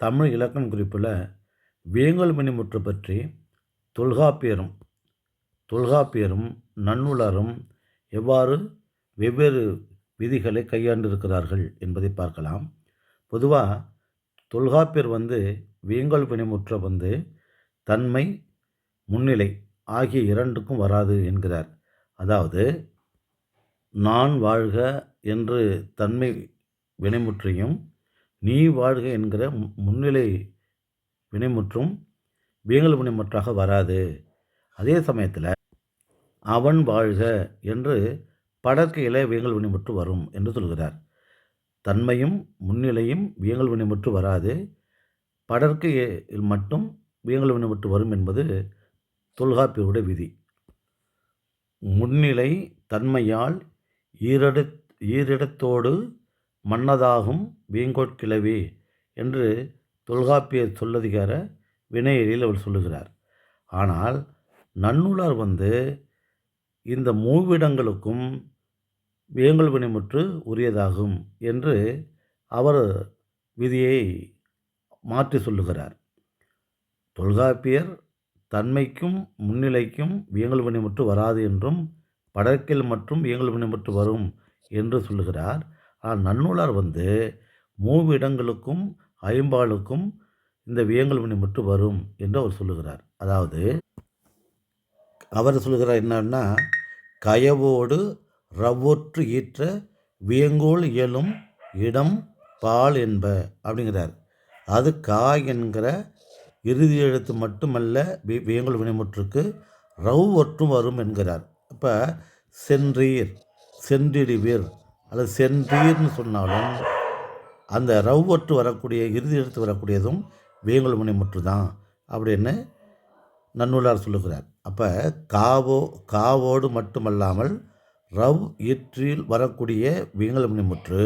தமிழ் இலக்கண குறிப்பில் வேங்கல் மணிமுற்று பற்றி தொல்காப்பியரும் தொல்காப்பியரும் நன்னூலரும் எவ்வாறு வெவ்வேறு விதிகளை கையாண்டிருக்கிறார்கள் என்பதை பார்க்கலாம். பொதுவாக தொல்காப்பியர் வந்து வேங்கல் பிணிமுற்ற வந்து தன்மை முன்னிலை ஆகிய இரண்டுக்கும் வராது என்கிறார். அதாவது நான் வாழ்க என்று தன்மை வினைமுற்றையும் நீ வாழ்க என்கிற முன்னிலை வினைமுற்றும் வேங்கல் வினைமுற்றாக வராது. அதே சமயத்தில் அவன் வாழ்க என்று படற்கையில் வேங்கல் வினைமுற்று வரும் என்று சொல்கிறார். தன்மையும் முன்னிலையும் வியங்கல் வினைமுற்று வராது. படற்கையில் மட்டும் வியங்கல் வினைமுற்று வரும் என்பது தொல்காப்பியருடைய விதி. முன்னிலை தன்மையால் ஈரடு ஈரிடத்தோடு மன்னதாகும் வீங்கோட்கிழவி என்று தொல்காப்பியர் சொல்லதிகார வினையெழில் அவர் சொல்லுகிறார். ஆனால் நன்னூலார் வந்து இந்த மூவிடங்களுக்கும் வேங்கல் வினைமுற்று உரியதாகும் என்று அவர் விதியை மாற்றி சொல்லுகிறார். தொல்காப்பியர் தன்மைக்கும் முன்னிலைக்கும் வியங்கல் வினைமுற்று வராது என்றும் படக்கில் மற்றும் வியங்கல் வினைமுற்று வரும் என்று சொல்லுகிறார். ஆனால் நன்னூலார் வந்து மூவிடங்களுக்கும் ஐம்பாலுக்கும் இந்த வியங்கல் வினைமுற்று வரும் என்று அவர் சொல்லுகிறார். அதாவது அவர் சொல்லுகிறார் என்னன்னா கயவோடு ரவ்வொற்று ஈற்ற வியங்கோல் இயலும் இடம் பால் என்ப அப்படிங்கிறார். அது கா என்கிற இறுதி எழுத்து மட்டுமல்ல வி வியங்கல் வினைமுற்றுக்கு ரவ் ஒற்றும் வரும் என்கிறார். இப்போ சென்றீர் சென்றிடுவீர் அல்லது சென்றீர்னு சொன்னாலும் அந்த ரவ்வற்று வரக்கூடிய இறுதி எழுத்து வரக்கூடியதும் வியங்கோல் வினைமுற்று மட்டும்தான் அப்படின்னு நன்னூலார் சொல்லுகிறார். அப்போ காவோ காவோடு மட்டுமல்லாமல் ரவ் இற்றில் வரக்கூடிய விங்கலமணி முற்று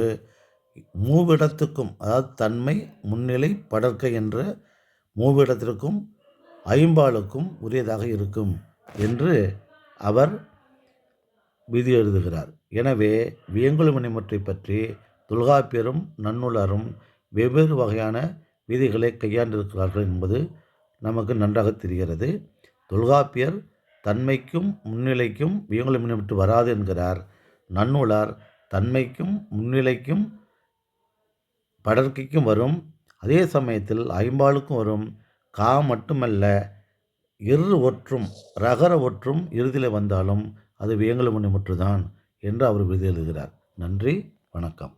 மூவிடத்துக்கும் அதாவது தன்மை முன்னிலை படற்கை என்ற மூவிடத்திற்கும் ஐம்பாளுக்கும் உரியதாக இருக்கும் என்று அவர் விதி எழுதுகிறார். எனவே வியங்குழுமணிமுற்றை பற்றி தொல்காப்பியரும் நன்னூலரும் வெவ்வேறு வகையான விதிகளை கையாண்டிருக்கிறார்கள் என்பது நமக்கு நன்றாக தெரிகிறது. தொல்காப்பியர் தன்மைக்கும் முன்னிலைக்கும் வியங்களை வராது என்கிறார். நன்னூலார் தன்மைக்கும் முன்னிலைக்கும் படற்கைக்கும் வரும். அதே சமயத்தில் ஐம்பாலுக்கும் வரும். கா மட்டுமல்ல இரு ஒற்றும் ரகர ஒற்றும் இறுதியில் வந்தாலும் அது வியங்கல முற்றுதான் என்று அவர் விதி எழுதுகிறார் நன்றி வணக்கம்.